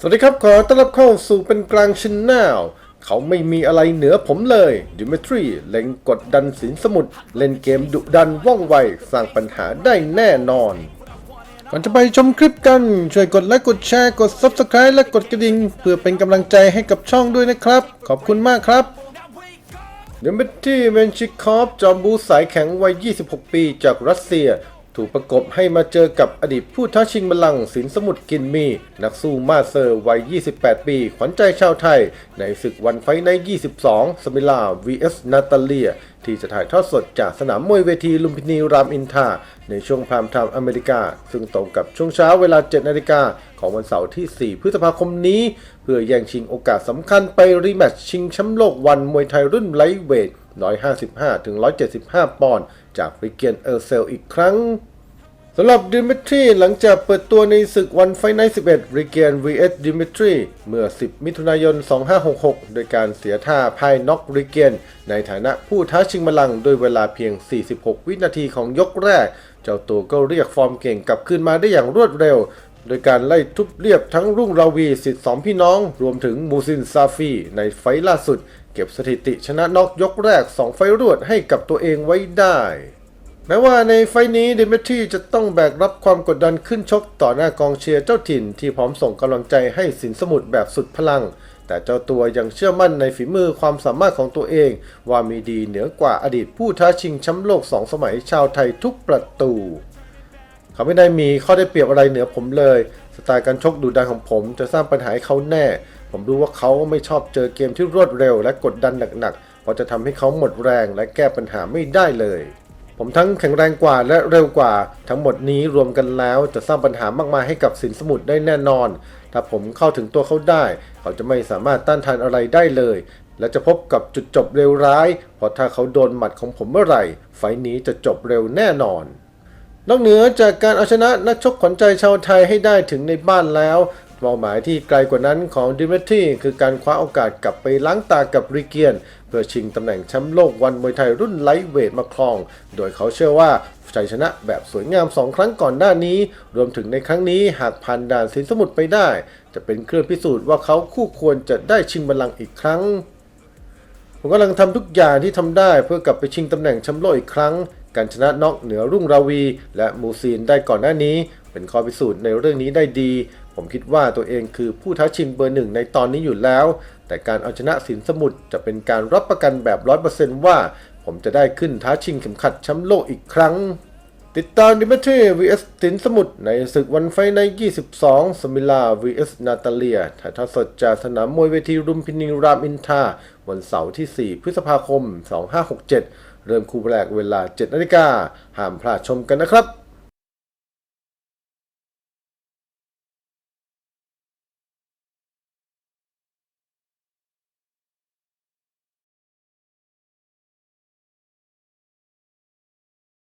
สวัสดีครับ ขอต้อนรับเข้าสู่เป็นกลางชินแนลเขาไม่มีอะไรเหนือผมเลยดิมิทรีเล็งกดดันสินสมุทรเล่นเกมดุดันว่องไว สร้างปัญหาได้แน่นอน ก่อนจะไปชมคลิปกัน ช่วยกดไลค์กดแชร์กด Subscribe และกดกระดิ่ง เพื่อเป็นกำลังใจให้กับช่องด้วยนะครับ ขอบคุณมากครับเดมิทรีเมนชิคอฟจอมบูสายแข็งวัย 26 ปีจากรัสเซีย ถูกประกบให้มาเจอกับอดีตผู้ท้าชิงบัลลังก์สินสมุทรกินมี นักสู้มาเซอร์วัย 28 ปี ขวัญใจชาวไทย ในศึกวันไฟใน 22 สมิลา vs นาตาเลีย ที่จะถ่ายทอดสดจากสนามมวยเวทีลุมพินีรามอินทราในช่วงพรามไทม์อเมริกา ซึ่งตรงกับช่วงเช้าเวลา 7 นาฬิกาของวันเสาร์ที่ 4 พฤษภาคมนี้ เพื่อแย่งชิงโอกาสสำคัญไปรีแมตช์ชิงแชมป์โลกวันมวยไทยรุ่นไลท์เวท155ถึง175 ปอนด์ จากริเกียนเออร์เซลอีกครั้งสำหรับดิมิทรีหลังจากเปิดตัวในศึกวันไฟไนท์11 ริเกียน vs ดิมิทรีเมื่อ 10 มิถุนายน 2566 โดยการเสียท่าพ่ายน็อกริเกียน ในฐานะผู้ท้าชิงบัลลังก์ด้วยเวลาเพียง 46 วินาทีของยกแรก เจ้าตัวก็เรียกฟอร์มเก่งกลับคืนมาได้อย่างรวดเร็ว โดยการไล่ทุบเรียบทั้งรุ่งราวีสิทธิ์สองพี่น้อง รวมถึงมูซินซาฟีในไฟล์ล่าสุด เก็บสถิติชนะน็อกยกแรก 2 ไฟล์รวดให้กับตัวเองไว้ได้ แม้ว่าในไฟล์นี้เดเมทรีจะต้องแบกรับความกดดันขึ้นชกต่อหน้ากองเชียร์เจ้าถิ่นที่พร้อมส่งกำลังใจให้สินสมุทรแบบสุดพลัง แต่เจ้าตัวยังเชื่อมั่นในฝีมือความสามารถของตัวเอง ว่ามีดีเหนือกว่าอดีตผู้ท้าชิงแชมป์โลกสองสมัยชาวไทยทุกประตู เขาไม่ได้มีข้อได้เปรียบอะไรเหนือผมเลย สไตล์การชกดุดันของผมจะสร้างปัญหาให้เขาแน่ ผมรู้ว่าเขาไม่ชอบเจอเกมที่รวดเร็ว และกดดันหนักๆ เพราะจะทำให้เขาหมดแรงและแก้ปัญหาไม่ได้เลย ผมทั้งแข็งแรงกว่าและเร็วกว่า ทั้งหมดนี้รวมกันแล้วจะสร้างปัญหามากมายให้กับสินสมุทรได้แน่นอน ถ้าผมเข้าถึงตัวเขาได้ เขาจะไม่สามารถต้านทานอะไรได้เลยและจะพบกับจุดจบเร็วร้าย เพราะถ้าเขาโดนหมัดของผมเมื่อไหร่ ไฟท์นี้จะจบเร็วแน่นอน นอกเหนือจากการเอาชนะนักชกขวัญใจชาวไทยให้ได้ถึงในบ้านแล้วเป้าหมายที่ไกลกว่านั้นของดิมิทรีคือการคว้าโอกาสกลับไปล้างตากับริเกียน เพื่อชิงตำแหน่งแชมป์โลกวันมวยไทยรุ่นไลท์เวทมาครอง โดยเขาเชื่อว่าชัยชนะแบบสวยงามสองครั้งก่อนหน้านี้ รวมถึงในครั้งนี้หากผ่านด่านสินสมุทรไปได้ จะเป็นเครื่องพิสูจน์ว่าเขาคู่ควรจะได้ชิงบัลลังก์อีกครั้ง ผมกำลังทำทุกอย่างที่ทำได้เพื่อกลับไปชิงตำแหน่งแชมป์โลกอีกครั้ง การชนะน็อกเหนือรุ่งราวี และมูซีนได้ก่อนหน้านี้ เป็นข้อพิสูจน์ในเรื่องนี้ได้ดี ผมคิดว่าตัวเองคือผู้ท้าชิงเบอร์หนึ่งในตอนนี้อยู่แล้ว แต่การเอาชนะสินสมุทรจะเป็นการรับประกันแบบร้อยเปอร์เซนต์ว่า ผมจะได้ขึ้นท้าชิงเข็มขัดแชมป์โลกอีกครั้งติดตามดิมิทรี vs สินสมุทรในศึกวันไฟใน 22 สมิลา vs นาตาเลียถ่ายทอดสดจากสนามมวยเวทีรุมพินีรามอินทา วันเสาร์ที่ 4 พฤษภาคม 2567 เริ่มคู่แรกเวลา 7นาฬิกาห้ามพลาดชมกันนะครับ